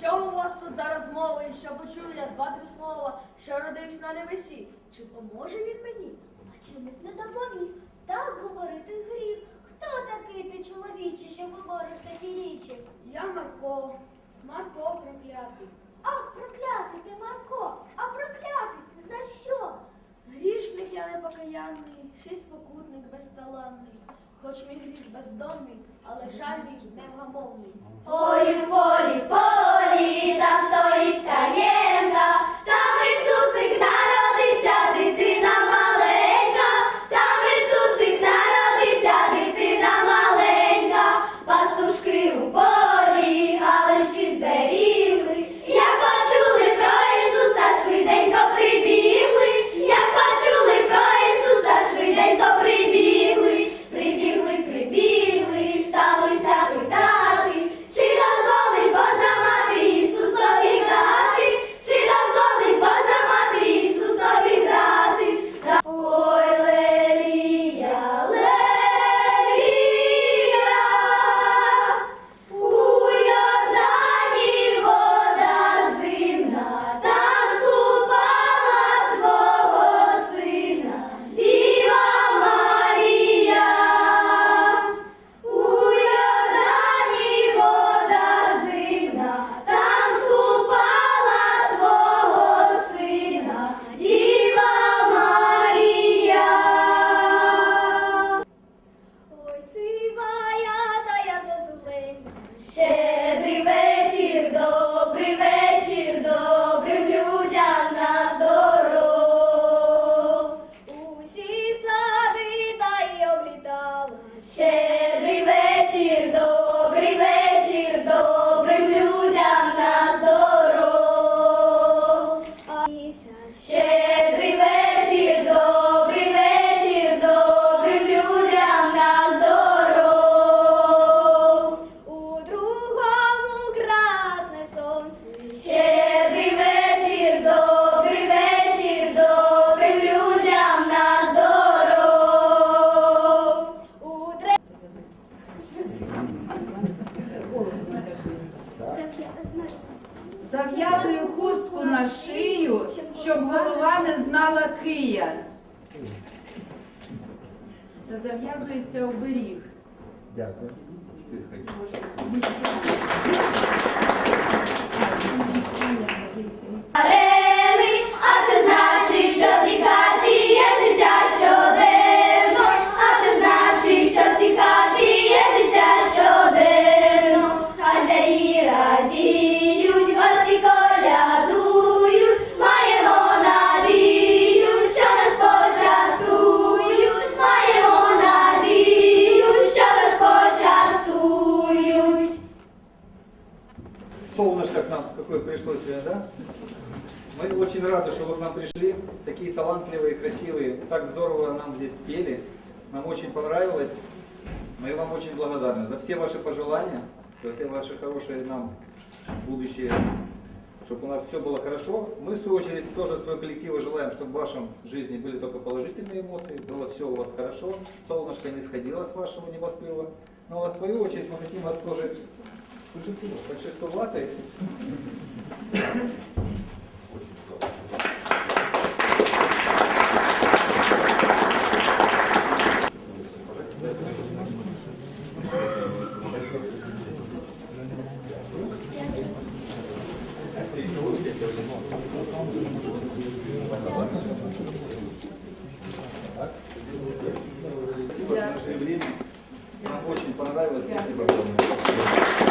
Що у вас тут за розмови, і що почую я два-три слова, що родився на небесі? Чи поможе він мені? А чому б не доповів? Так говорити гріх. Хто такий ти чоловіче, що говориш такі річі? Я Марко, Марко проклятий. Ах, проклятий ти, Марко! А проклятий ти за що? Грішник я непокаянний, ще й спокутник безталанний. Хоч мій гріх бездомний, але жаль мій невгамовний. Полі, полі, полі, на шию, щоб голова не знала кия. Це зав'язується оберіг. Дякую. Арени, нам какое пришло сегодня, да? Мы очень рады, что вы к нам пришли. Такие талантливые, красивые. Так здорово нам здесь пели. Нам очень понравилось. Мы вам очень благодарны за все ваши пожелания, за все ваши хорошие нам будущее, чтобы у нас все было хорошо. Мы, в свою очередь, тоже от своего коллектива желаем, чтобы в вашем жизни были только положительные эмоции, было все у вас хорошо, солнышко не сходило с вашего небоскреба. Ну а в свою очередь мы хотим вас тоже Почувствовати. Спасибо время. Очень понравилось. Спасибо огромное.